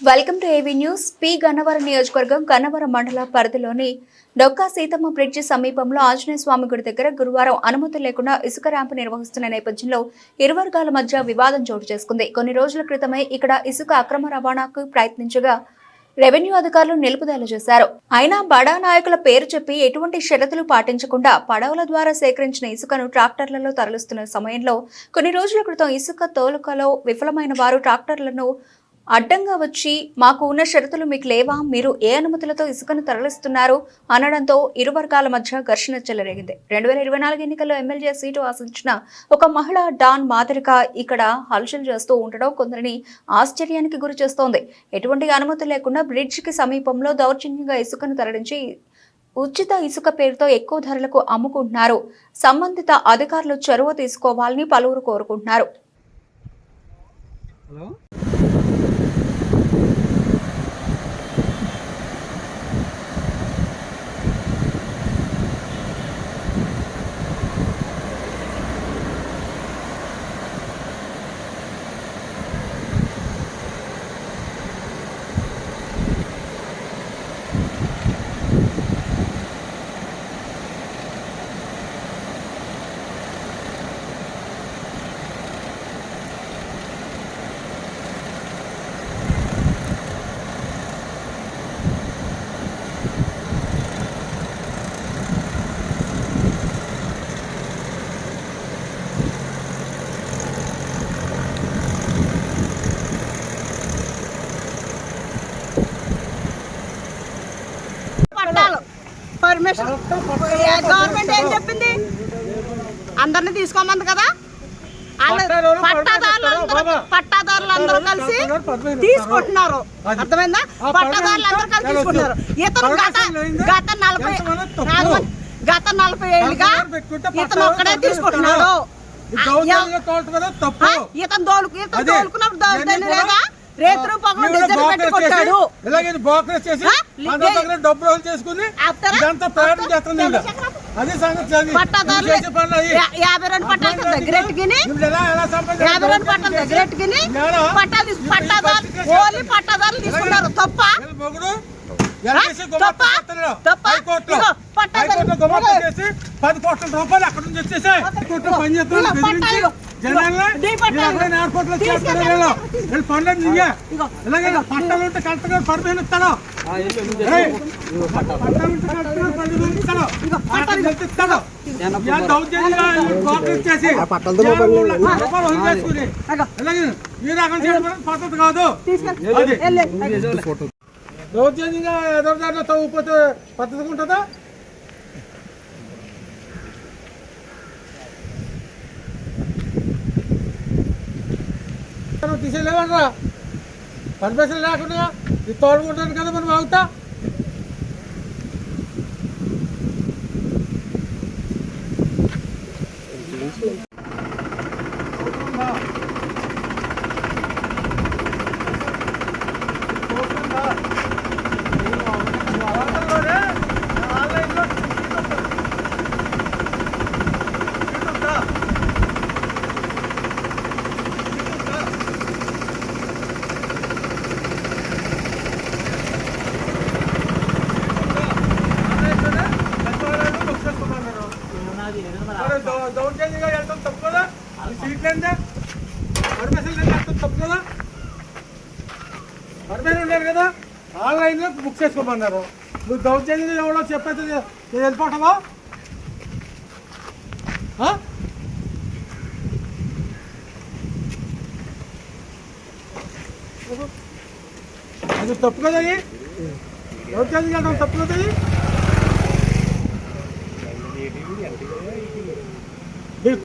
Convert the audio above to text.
Welcome to AV news. P. Gannavaram నియోజకవర్గం గన్నవరం మండల పరిధిలోని డొక్కా సీతమ్మ బ్రిడ్జి సమీపంలో ఆంజనేయ స్వామి గుడి దగ్గర గురువారం అనుమతి లేకుండా ఇసుక ర్యాంపు నిర్వహిస్తున్న నేపథ్యంలో ఇరు వర్గాల మధ్య వివాదం చోటు చేసుకుంది. కొన్ని రోజుల క్రితమే ఇక్కడ ఇసుక అక్రమ రవాణాకు ప్రయత్నించగా రెవెన్యూ అధికారులు నిలుపుదల చేశారు. అయినా బడా నాయకుల పేరు చెప్పి ఎటువంటి షరతులు పాటించకుండా పడవల ద్వారా సేకరించిన ఇసుకను ట్రాక్టర్లలో తరలిస్తున్న సమయంలో కొన్ని రోజుల క్రితం ఇసుక తోలుకలో విఫలమైన వారు ట్రాక్టర్లను అడ్డంగా వచ్చి మాకు ఉన్న షరతులు మీకు లేవా? మీరు ఏ అనుమతులతో ఇసుకను తరలిస్తున్నారు? అనడంతో ఇరు వర్గాల మధ్య ఘర్షణ చెలరేగింది. రెండు వేల ఇరవై నాలుగు ఎన్నికల్లో ఎమ్మెల్యే సీటు ఆశించిన ఒక మహిళ డాన్ మాదిరిక ఇక్కడ హల్చల్ చేస్తూ ఉండడం కొందరిని ఆశ్చర్యానికి గురి చేస్తోంది. ఎటువంటి అనుమతి లేకుండా బ్రిడ్జ్కి సమీపంలో దౌర్జన్యంగా ఇసుకను తరలించి ఉచిత ఇసుక పేరుతో ఎక్కువ ధరలకు అమ్ముకుంటున్నారు. సంబంధిత అధికారులు చొరవ తీసుకోవాలని పలువురు కోరుకుంటున్నారు. హలో పట్టాలు పర్మిషన్. గవర్నమెంట్ ఏం చెప్పింది? అందరిని తీసుకోమంది కదా? పట్టాదారులు పట్టాదారులు అందరూ కలిసి తీసుకుంటున్నారు. అర్థమైందా? పట్టాదారులు అందరూ కలిసి తీసుకుంటున్నారు. ఇతను గత గత నలభై గత నలభై ఏళ్ళుగా ఇతను ఒక్కడే. తీసుకుంటున్నాడు. ఇతను దోలుకు ఇతను. దోలుకున్నప్పుడు కూడా లేదా? రేతులు పగలు ఈవిడ డిజైన్ బోకరేజ్ పెట్టి కొట్టాడు. చేసి, ఇలాగే ఇది బోకరేజ్ చేసి ఆ? అందరి దగ్గర డబ్బులు రోజులు చేసుకుని ఆపుతారా? ఇదంతా ప్రయాణం చేస్తుంది ఈవిడ. అది సంగతి అది. పట్టాదారులు యాభై రెండు పట్టాలు దగ్గరెట్టుకుని? యాభై రెండు పట్టాలు దగ్గరెట్టుకుని ఎలా? పట్టాలు తీసు- ఈవిడ పట్టాదారులు పత్రిక ఓన్లీ పట్టాదారులు తీసుకున్నారు. తప్ప? పది కోట్ల రూపాయలు అక్కడ నుంచి వచ్చేసాయి పని పట్టాలు. జనాల్ని ఎయిర్పోర్ట్లో తీసుకెళ్ళి చేస్తున్నారు వీళ్ళు. పనులు నీయే. ఇలాగే పట్టాలు ఉంటే గారు పర్మిషన్ ఇస్తాడు ఏయ్, పట్టాలు. ఉంటే కలెక్టర్ గారు పర్మిషన్ ఇస్తాడు. పట్టాలు చెప్తే ఇస్తాడు. ఇవాళ దౌర్జన్యంగా వదిలేసుకుని. ఇలాగే ఈ రకం చేయడం పద్ధతి కాదు. దౌర్జన్యంగా ఎదురుదారిలో తవ్వుపోతే పద్ధతిగా ఉంటుందా? తీసేయలేమనరా పర్మిషన్ లేకుండా ఇది తోడుకుంటాను కదా మనం అవుతా దౌర్జన్యంగా వెళ్తాం తప్పు కదా ఈ పర్మిషన్ లేదు వెళ్తాం తప్పు కదా పర్మిషన్ ఉండేది కదా? ఆన్లైన్లో బుక్ చేసుకోమన్నారు. నువ్వు దౌర్జన్యంగా ఎవడో చెప్పైతే నేను వెళ్ళిపోవటమా ఆ? అది తప్పు కదా అది? దౌర్జన్యంగా తప్పు కదా అది?